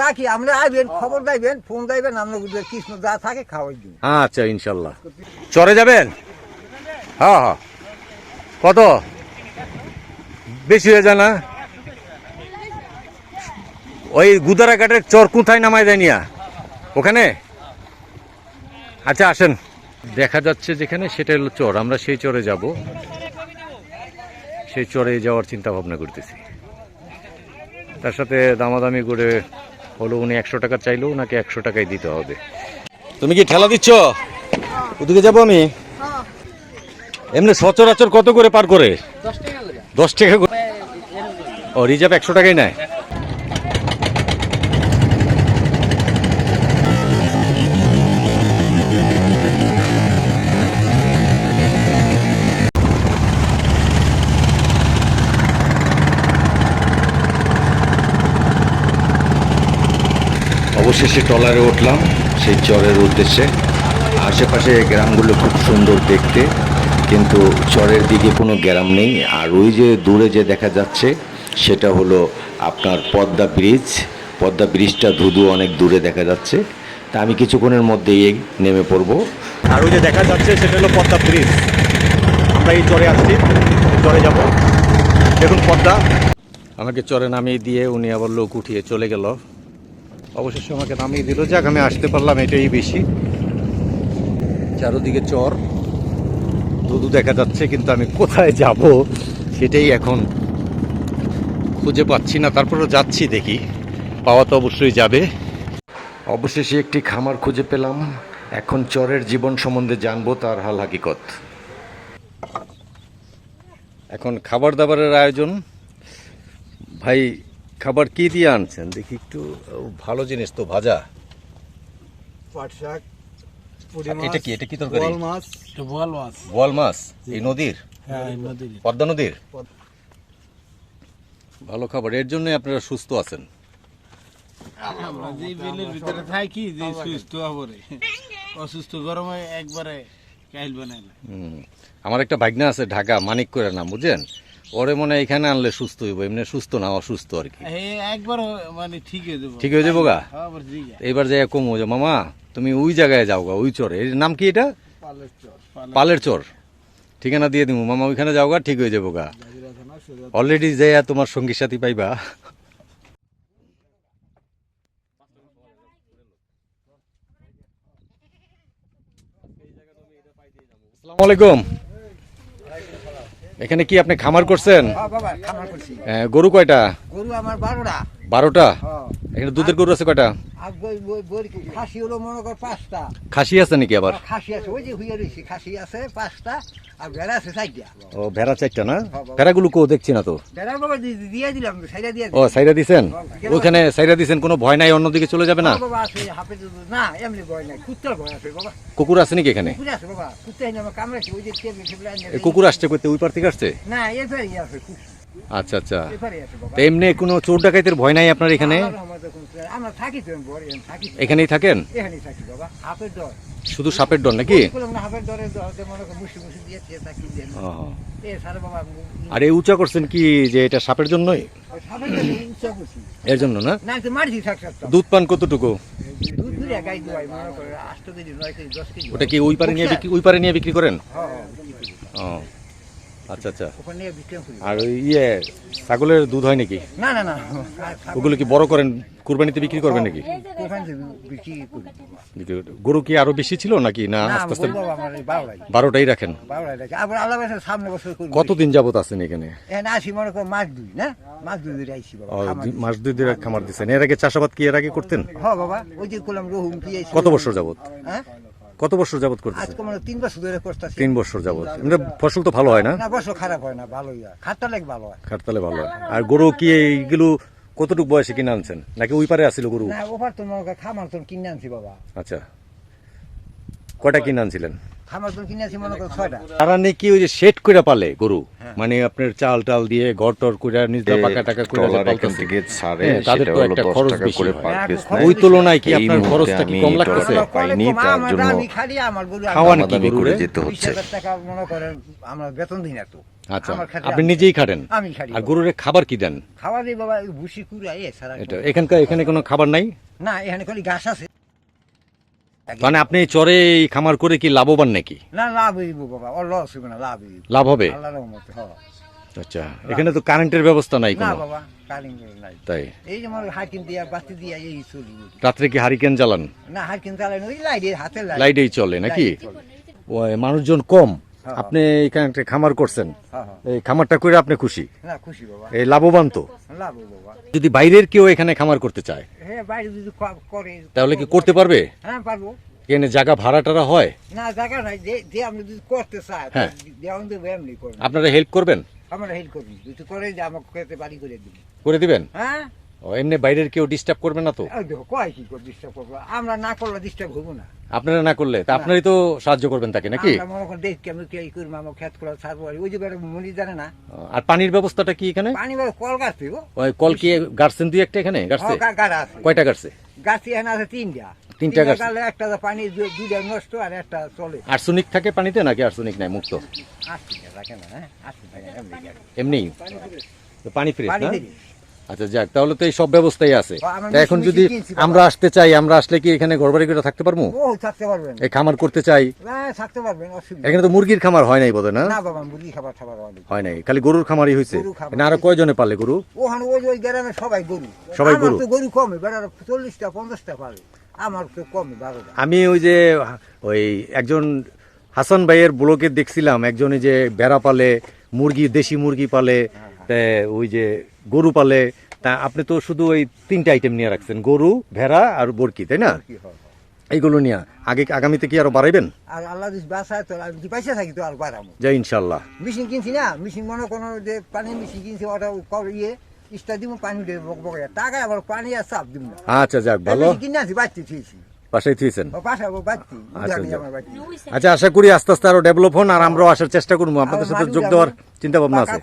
রাখি আমরা আইবেন, খবর দিবেন ফোন দিবেন আমরা কৃষ্ণ যা থাকে খাওয়াই দিন। আচ্ছা ইনশাল্লাহ। চরে যাবেন? হ্যাঁ হ্যাঁ। কত? বেশি হয়ে যায় না? ওই গুদারাঘাটের চর কোথায় দেয় নিয়া? ওখানে? আচ্ছা আসেন। দেখা যাচ্ছে যেখানে সেটা হলো চর। আমরা সেই চরে যাব। সেই চরে যাওয়ার চিন্তা ভাবনা করতেছি। তার সাথে দামাদামি করে হলো উনি একশো টাকা চাইলেও ওনাকে একশো টাকাই দিতে হবে। তুমি কি ঠেলা দিচ্ছ? ওদিকে যাব আমি? এমনি সচরাচর কত করে পার করে? দশ টাকা করে? ও রিজার্ভ একশো টাকাই নেয়। অবশেষে ট্রলারে উঠলাম, সেই চরের উদ্দেশ্যে। আশেপাশে গ্রামগুলো খুব সুন্দর দেখতে, কিন্তু চরের দিকে কোনো গ্রাম নেই। আর ওই যে দূরে যে দেখা যাচ্ছে, সেটা হলো আপনার পদ্মা ব্রিজ। পদ্মা ব্রিজটা ধুধু অনেক দূরে দেখা যাচ্ছে। তা আমি কিছুক্ষণের মধ্যেই নেমে পড়ব। আর ওই যে দেখা যাচ্ছে, সেটা হলো পদ্মা ব্রিজ। আমরা এই চরে আসছি, চরে যাব। দেখুন পদ্মা। আমাকে চরে নামিয়ে দিয়ে উনি আবার লোক উঠিয়ে চলে গেল। অবশেষে আমাকে নামিয়ে দিল। যাক, আমি আসতে পারলাম, এটাই বেশি। চারোদিকে চর। দুধু দেখা যাচ্ছে, কিন্তু আমি কোথায় যাব সেটাই এখন খুঁজে পাচ্ছি না। তারপরেও যাচ্ছি দেখি। পাওয়া তো অবশ্যই যাবে। অবশেষে একটি খামার খুঁজে পেলাম। এখন চরের জীবন সম্বন্ধে জানব তার হাল হাকিকত। এখন খাবার দাবারের আয়োজন। ভাই খাবার কি দিয়ে আনছেন? দেখি একটু ভালো জিনিস তো ভাজা। পাট শাক এটা কি এটা কি তরকারি? মাছ। বোয়াল মাছ। বোয়াল মাছ? এই নদীর? হ্যাঁ নদীর। পদ্মা নদীর? ভালো খাবার এর জন্য আপনারা সুস্থ আছেন। আমরা যে বিলের ভিতরে থাকি যে সুস্থ হবরে। অসুস্থ গরমে একবারে কাইল বানাই। আমার একটা ভাগনা আছে ঢাকা মানিক করে নাম বুঝছেন ওরে মনে হয় এখানে আনলে সুস্থ হইব এমনি সুস্থ না অসুস্থ আর কি। একবার মানে ঠিক হয়ে যাব। ঠিক হয়ে যাব গা? হ্যাঁ, এইবার যাই কম যে মামা তুমি ওই জায়গায় যাও গা ওই চরে। এর নাম কি এটা? পালের চর। ঠিকানা দিয়ে দিব মামা ওইখানে যাও গা ঠিক হয়ে যাব গা। অলরেডি যাইয়া তোমার সঙ্গী সাথী পাইবা। আসসালামু আলাইকুম। এখানে কি আপনি খামার করছেন? হ্যাঁ আহ, গরু কয়টা? গরু আমার বারোটা। বারোটা? হ্যাঁ এখানে দুধের গরু আছে কয়টা? খাসি হলো মনে কর পাঁচটা। খাসি আছে নাকি আবার? খাসি আছে। ওই যে হুইয়া রয়েছি খাসি আছে পাঁচটা আর ভেড়া আছে চারটা। ও ভেড়া চারটা না? ভেড়াগুলো কো দেখছি না তো। বাবা দি- দিয়ে দিলাম সাইডা দিয়ে ও সাইরা দিছেন? হ্যাঁ, ওখানে সাইরা দিছেন কোনো ভয় নাই অন্যদিকে চলে যাবে না? বাবা আছে হাফে না এমনি ভয় নাই কুত্তার ভয় আছে বাবা। কুকুর আছে নাকি এখানে? কুকুর আছে বাবা। কুত্তা এনে আমার কামড়াচ্ছে ওই যে এই কুকুর আসছে করতে ওই পার থেকে আসছে? না এবারই আছে কুকুর। আচ্ছা আচ্ছা। এমনি কোনো চোর ডাকাইতের ভয় নাই আপনার এখানে? আমরা থাকি। এখানেই থাকেন? এখানেই থাকি বাবা হাফের ডর। শুধু সাপের ডর নাকি? আর এই উঁচা করছেন কি যে এটা সাপের জন্যই? এর জন্য না? দুধ পান কতটুকু? ওটা কি ওই পারে নিয়ে বিক্রি ওই পারে নিয়ে বিক্রি করেন? হ্যাঁ, হ্যাঁ। ও। আচ্ছা আচ্ছা। ওখানে বিক্রি করি আর ওই ইয়ে ছাগলের দুধ হয় নাকি? না না না। ওগুলো কি বড় করেন? কুরবানিতে বিক্রি করবেন নাকি? বিক্রি করি। গরু কি আরও বেশি ছিল নাকি না আস্তে আস্তে বারোটাই। রাখেন? আবার আল্লাহ সামনে বছর কতদিন যাবত আছেন এখানে? আসি মনে করো দুই না? দুই আইসি মাস দুই দিনের খামার দিচ্ছেন এর আগে চাষাবাদ কি এর আগে করতেন? হ্যাঁ বাবা ওই যে করলাম রহুম কি কত বছর যাবত? হ্যাঁ? কত বছর যাবত করতেছেন? আজকে মানে তিন বছর ধরে করতেছি। তিন বছর যাবত এমনি ফসল তো ভালো হয় না? না ফসল খারাপ হয় না ভালোই হয়। খাটতালে ভালো হয়। খাটতালে ভালো হয়। আর গরু কি এইগুলো কতটুকু বয়সে কিনে আনছেন? নাকি ওই পারে আসছিল গরু? না ওপার তো মনে খামার তো কিনে আনছি বাবা। আচ্ছা। কয়টা কিনে আনছিলেন? খামার তো কিনে আনছি মনে করো ছয়টা। তারা নাকি ওই যে সেট করে পালে গরু। মানে আপনার চাল টাল দিয়ে ঘর টর করে নিজে পাকা টাকা করে হ্যাঁ, তাদের তো একটা খরচ বেশি। করে হয়। হ্যাঁ। ওই তুলনায় কি আপনার খরচটা কি কম লাগতেছে? পাইনি তার জন্য আমি খালি আমার গরু খাওয়ানি কি করে যেতে হচ্ছে। টাকা মনে করেন আমরা বেতন দিই না তো। আচ্ছা আপনি নিজেই খাটেন? আর। গরুরে খাবার কি দেন? খাওয়া দিই বাবা ভুসি কুড়াই এছাড়া এটা এখানকার এখানে কোনো খাবার নাই? না এখানে খালি ঘাস আছে। মানে আপনি চরে এই খামার করে কি লাভবান নাকি? না লাভ হইব বাবা ও লস হইব না লাভ হইব লাভ হবে? আল্লাহর রহমতে হ্যাঁ আচ্ছা এখানে তো কারেন্টের ব্যবস্থা নাই কোনো? না বাবা কারেন্ট নাই। তাই? এই যে আমার হাকিম দিয়া বাতি দিয়া এই চলি রাত্রে কি হারিকেন জ্বালান? না হাকিম জ্বালান ওই লাইট হাতে লাইট লাইটেই চলে নাকি? মানুষজন কম। আপনি এখানে একটা খামার করছেন। হ্যাঁ হ্যাঁ। এই খামারটা করে আপনি খুশি? না খুশি বাবা। এই লাভবান তো? যদি বাইরের কেউ এখানে খামার করতে চায় হ্যাঁ বাইরে যদি করে তাহলে কি করতে পারবে? হ্যাঁ এখানে জায়গা ভাড়া টাড়া হয়? না জায়গা নাই। যে যদি করতে হ্যাঁ। আপনারা হেল্প করবেন? আমরা হেল্প করবি। যদি করে যে আমাকে খেতে বাড়ি করে দিবি। করে দিবেন? হ্যাঁ? ও, এমনি বাইরের কেউ ডিস্টার্ব করবে না তো? কয় কি করে ডিস্টার্ব করব? আমরা না করলে ডিস্টার্ব হব না। আপনারা না করলে তা আপনারই তো সাহায্য করবেন তাকে নাকি? আর পানির ব্যবস্থাটা কি এখানে? কল কি গাড়ছেন দুই একটা এখানে? গাড়ছে হ্যাঁ, গা- গাড়া আছে। কয়টা গাড়ছে গাছ আছে তিনটা। তিনটা গাছ। একটা পানি দুইটা নষ্ট আর একটা চলে। আর্সেনিক থাকে পানিতে নাকি আর্সেনিক নাই মুক্ত? আসছি না রাখে না হ্যাঁ এমনি। পানি ফ্রেশ। না। আচ্ছা যাক তাহলে তো এই সব ব্যবস্থাই আছে। তা এখন যদি আমরা আসতে চাই আমরা আসলে কি এখানে ঘরবাড়ি করে থাকতে পারব? থাকতে পারবেন। এই খামার করতে চাই। থাকতে পারবেন এখানে তো মুরগির খামার হয় নাই বোধহয় না? না বাবা মুরগি খাবার খাবার হয় নাই। খালি গরুর খামারই হয়েছে না আরও কয়জনে পালে গরু? ওখানে ওই ওই গ্রামে সবাই গরু। সবাই গরু? গরু কমে বেড়ার চল্লিশটা পঞ্চাশটা পারে আমার তো কমে বারোটা। আমি ওই যে ওই একজন হাসান ভাইয়ের ব্লকে দেখছিলাম একজনে যে বেড়া পালে মুরগি দেশি মুরগি পালে ওই যে গরু পালে তা আপনি তো শুধু ওই তিনটা আইটেম নিয়ে রাখছেন গরু ভেড়া আর বরকি তাই না? এইগুলো নিয়ে। আগে আগামীতে কি আরও বাড়াইবেন? আর আল্লাহ বাসায় তো আমি পয়সা থাকি তো আর বাড়াবো। যে ইনশাল্লাহ মেশিন কিনছি না মেশিন মনে কোনো যে পানি মেশিন কিনছি ওটা কর ইয়ে ইস্টা দিব পানি দিয়ে বক টাকা আবার পানি আর চাপ দিব না। আচ্ছা যাক ভালো। কিনে আনছি বাচ্চি থুয়েছি বাসায় থুয়েছেন আচ্ছা, আচ্ছা আশা করি আস্তে আস্তে আরও ডেভেলপ হন আর আমরাও আসার চেষ্টা করব। আপনাদের সাথে যোগ দেওয়ার চিন্তা ভাবনা আছে।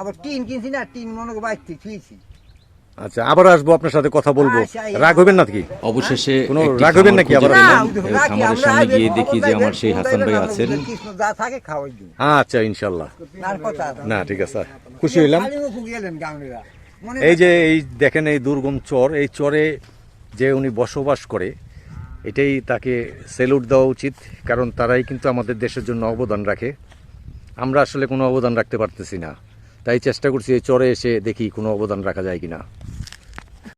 আবার টিন কিনছি না টিন মনে করো বাচ্চি থুয়েছি আচ্ছা আবার আসব আপনার সাথে কথা বলব। আচ্ছা, রাগ হবেন না কি? অবশেষে কোনো রাগ হবেন নাকি আবার? না, খামারের সামনে গিয়ে দেখি যে আমার সেই হাসান ভাই আচ্ছা, আছেন। আমরা কৃষ্ণ যা থাকে খাওয়াই দিন। আচ্ছা ইনশাল্লাহ। না ঠিক আছে। খুশি হইলাম। এই যে এই দেখেন এই দুর্গম চর এই চরে যে উনি বসবাস করে এটাই তাকে সেলুট দেওয়া উচিত কারণ তারাই কিন্তু আমাদের দেশের জন্য অবদান রাখে। আমরা আসলে কোনো অবদান রাখতে পারতেছি না। তাই চেষ্টা করছি এই চরে এসে দেখি কোনো অবদান রাখা যায় কিনা।